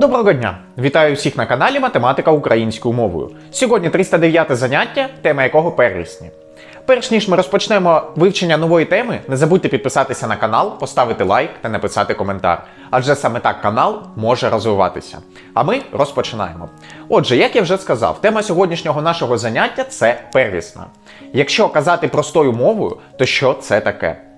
Доброго дня! Вітаю всіх на каналі Математика українською мовою. Сьогодні 309 заняття, тема якого первісні. Перш ніж ми розпочнемо вивчення нової теми, не забудьте підписатися на канал, поставити лайк та написати коментар. Адже саме так канал може розвиватися. А ми розпочинаємо. Отже, як я вже сказав, тема сьогоднішнього нашого заняття це первісна. Якщо казати простою мовою, то що це таке?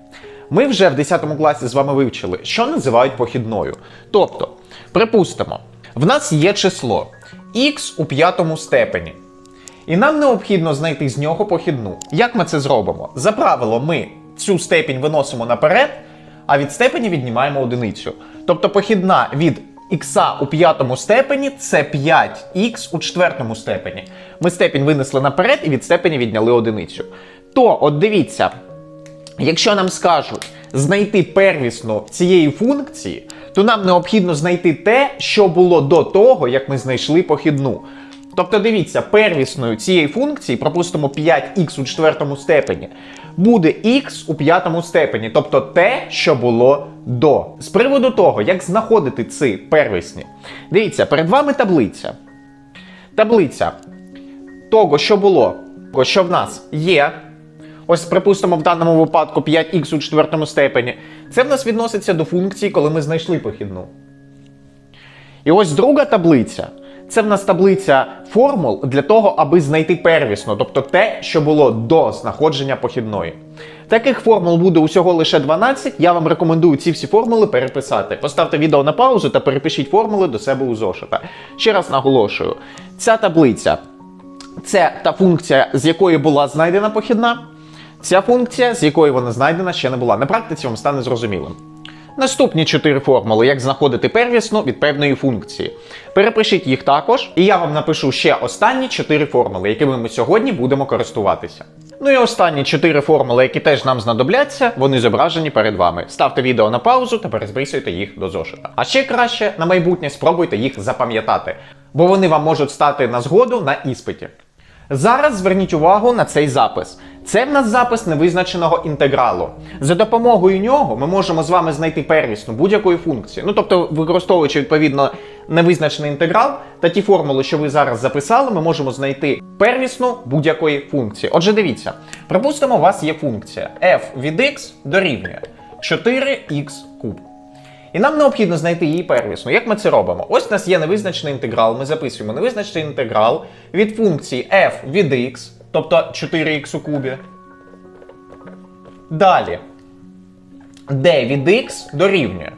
Ми вже в 10 класі з вами вивчили, що називають похідною. Тобто, припустимо, в нас є число х у п'ятому степені. І нам необхідно знайти з нього похідну. Як ми це зробимо? За правилом, ми цю степінь виносимо наперед, а від степені віднімаємо одиницю. Тобто похідна від х у п'ятому степені це 5х у четвертому степені. Ми степінь винесли наперед і від степені відняли одиницю. То, от дивіться, Якщо нам скажуть знайти первісну цієї функції, то нам необхідно знайти те, що було до того, як ми знайшли похідну. Тобто, дивіться, первісною цієї функції, пропустимо 5х у четвертому степені, буде х у п'ятому степені, тобто те, що було до. З приводу того, як знаходити ці первісні, дивіться, перед вами таблиця. Таблиця того, що було, що в нас є. Ось, припустимо, в даному випадку 5х у четвертому степені. Це в нас відноситься до функції, коли ми знайшли похідну. І ось друга таблиця. Це в нас таблиця формул для того, аби знайти первісно, тобто те, що було до знаходження похідної. Таких формул буде усього лише 12. Я вам рекомендую ці всі формули переписати. Поставте відео на паузу та перепишіть формули до себе у зошита. Ще раз наголошую: ця таблиця це та функція, з якої була знайдена похідна. Ця функція, з якої вона знайдена, ще не була. На практиці вам стане зрозумілим. Наступні чотири формули, як знаходити первісну від певної функції. Перепишіть їх також, і я вам напишу ще останні чотири формули, якими ми сьогодні будемо користуватися. Ну і останні чотири формули, які теж нам знадобляться, вони зображені перед вами. Ставте відео на паузу та перезбрисуйте їх до зошита. А ще краще на майбутнє спробуйте їх запам'ятати, бо вони вам можуть стати на згоду на іспиті. Зараз зверніть увагу на цей запис. Це в нас запис невизначеного інтегралу. За допомогою нього ми можемо з вами знайти первісну будь-якої функції. Ну тобто, використовуючи відповідно невизначений інтеграл та ті формули, що ви зараз записали, ми можемо знайти первісну будь-якої функції. Отже, дивіться, припустимо, у вас є функція f від x дорівнює 4x куб. І нам необхідно знайти її первісну. Як ми це робимо? Ось у нас є невизначений інтеграл. Ми записуємо невизначений інтеграл від функції f від x, тобто 4x у кубі. Далі d від x дорівнює.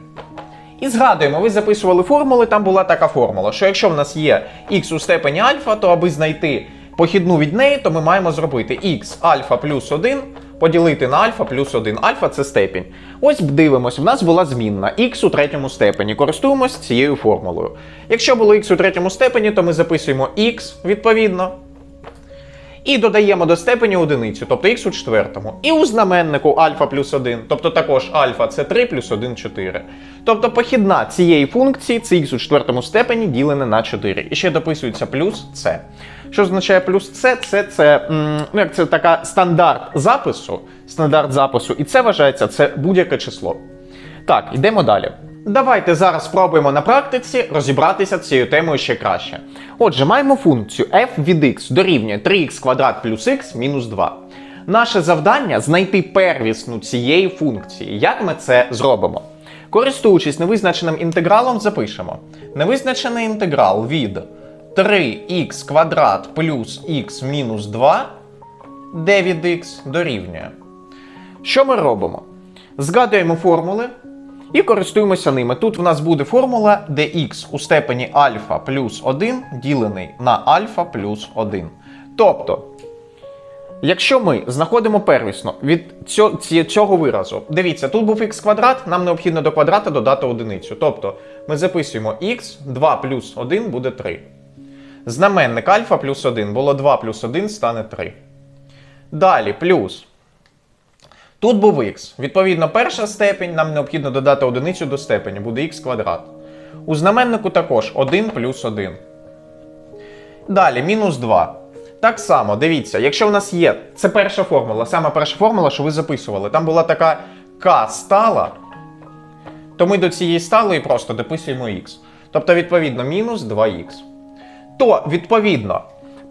І згадуємо, ви записували формули, там була така формула, що якщо в нас є x у степені альфа, то аби знайти похідну від неї, то ми маємо зробити x альфа плюс 1 поділити на альфа плюс 1. Альфа це степінь. Ось дивимось, в нас була змінна x у третьому степені. Користуємось цією формулою. Якщо було x у третьому степені, то ми записуємо x відповідно. І додаємо до степені одиницю, тобто х у четвертому. І у знаменнику альфа плюс 1, тобто також альфа це 3 плюс 1 4. Тобто похідна цієї функції це х у четвертому степені ділене на 4. І ще дописується плюс c. Що означає плюс c? Це, це, ну, як це така стандарт запису, стандарт запису, і це вважається це будь-яке число. Так, йдемо далі. Давайте зараз спробуємо на практиці розібратися цією темою ще краще. Отже, маємо функцію f від x дорівнює 3x квадрат плюс x мінус 2. Наше завдання знайти первісну цієї функції. Як ми це зробимо? Користуючись невизначеним інтегралом, запишемо. Невизначений інтеграл від 3х квадрат плюс х мінус 2 d від x дорівнює. Що ми робимо? Згадуємо формули і користуємося ними. Тут в нас буде формула, де х у степені альфа плюс 1 ділений на альфа плюс 1. Тобто, якщо ми знаходимо первісно від цього виразу, дивіться, тут був х квадрат, нам необхідно до квадрата додати одиницю. Тобто ми записуємо х, 2 плюс 1 буде 3. Знаменник альфа плюс 1 було 2 плюс 1 стане 3. Далі плюс. Тут був х. Відповідно, перша степень нам необхідно додати одиницю до степені, буде х квадрат. У знаменнику також 1 плюс 1. Далі, мінус 2. Так само, дивіться, якщо в нас є, це перша формула, саме перша формула, що ви записували, там була така k стала, то ми до цієї сталої просто дописуємо х. тобто відповідно мінус 2х. То відповідно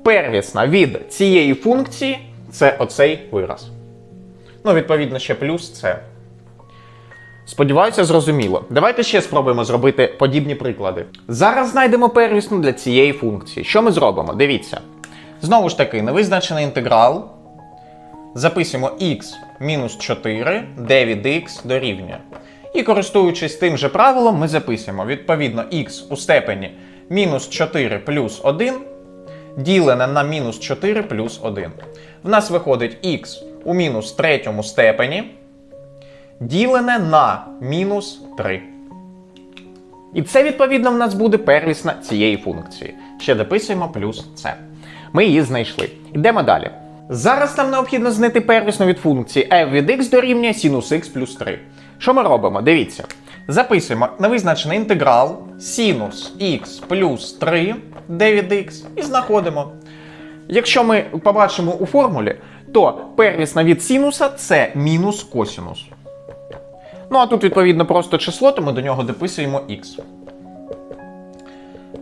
первісна від цієї функції це оцей вираз. Ну, відповідно, ще плюс це. Сподіваюся, зрозуміло. Давайте ще спробуємо зробити подібні приклади. Зараз знайдемо первісну для цієї функції. Що ми зробимо? Дивіться. Знову ж таки, невизначений інтеграл. Записуємо x мінус 4, де від x дорівнює. І користуючись тим же правилом, ми записуємо відповідно x у степені мінус 4 плюс 1 ділене на мінус 4 плюс 1. В нас виходить x у мінус третьому степені ділене на мінус 3. І це, відповідно, в нас буде первісна цієї функції. Ще дописуємо плюс це. Ми її знайшли. Йдемо далі. Зараз нам необхідно знайти первісну від функції f від x дорівнює синус x плюс 3. Що ми робимо? Дивіться. Записуємо невизначений інтеграл синус x плюс 3 d від x і знаходимо. Якщо ми побачимо у формулі, то первісна від синуса це мінус косінус. Ну а тут, відповідно, просто число, то ми до нього дописуємо x.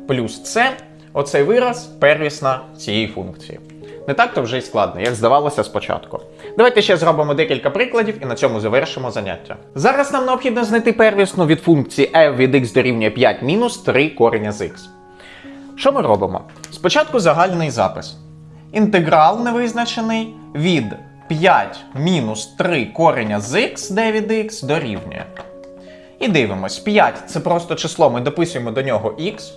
Плюс це оцей вираз первісна цієї функції. Не так то вже й складно, як здавалося спочатку. Давайте ще зробимо декілька прикладів і на цьому завершимо заняття. Зараз нам необхідно знайти первісну від функції f від x дорівнює 5 мінус 3 кореня з x. Що ми робимо? Спочатку загальний запис. Інтеграл невизначений від 5 мінус 3 кореня з x, де від x дорівнює. І дивимось, 5 це просто число, ми дописуємо до нього x.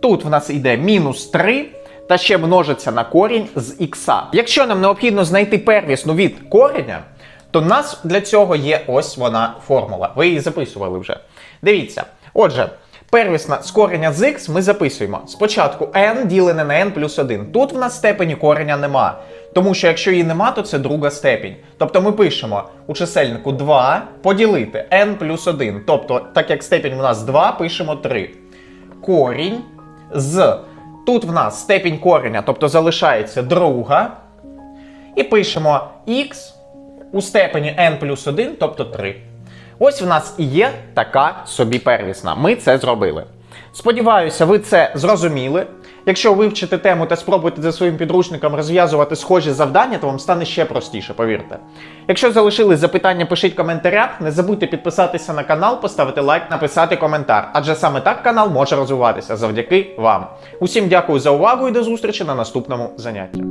Тут в нас йде мінус 3, та ще множиться на корінь з х. Якщо нам необхідно знайти первісну від кореня, то в нас для цього є ось вона формула. Ви її записували вже. Дивіться. Отже, первісна з кореня з х ми записуємо. Спочатку n ділене на n плюс 1. Тут в нас степені кореня нема. Тому що якщо її нема, то це друга степінь. Тобто ми пишемо у чисельнику 2 поділити n плюс 1. Тобто, так як степінь у нас 2, пишемо 3. Корінь з. Тут в нас степінь кореня, тобто залишається друга. І пишемо x у степені n плюс 1, тобто 3. Ось в нас і є така собі первісна. Ми це зробили. Сподіваюся, ви це зрозуміли. Якщо вивчите тему та спробуєте за своїм підручником розв'язувати схожі завдання, то вам стане ще простіше, повірте. Якщо залишились запитання, пишіть в коментарях. Не забудьте підписатися на канал, поставити лайк, написати коментар. Адже саме так канал може розвиватися завдяки вам. Усім дякую за увагу і до зустрічі на наступному занятті.